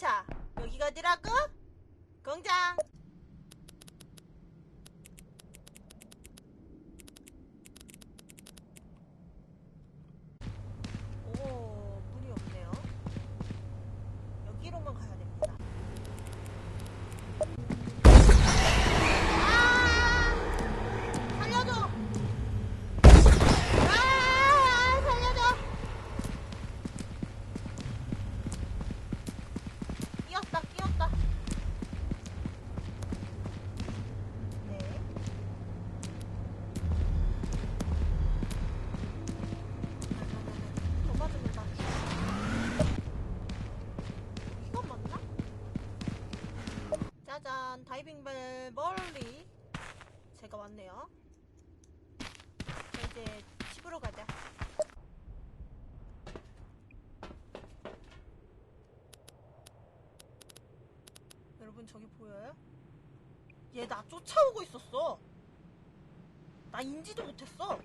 가자고? 공장. 오, 문이 없네요. 여기로만 가야 됩니다. 아! 살려줘! 아! 살려줘! 끼었다, 끼었다. 네. 더 맞으면 나 이건 맞나? 짜잔, 다이빙벨 멀리 제가 왔네요. 자, 이제 집으로 가자. 여러분 저기 보여요? 얘 나 쫓아오고 있었어. 나 인지도 못했어.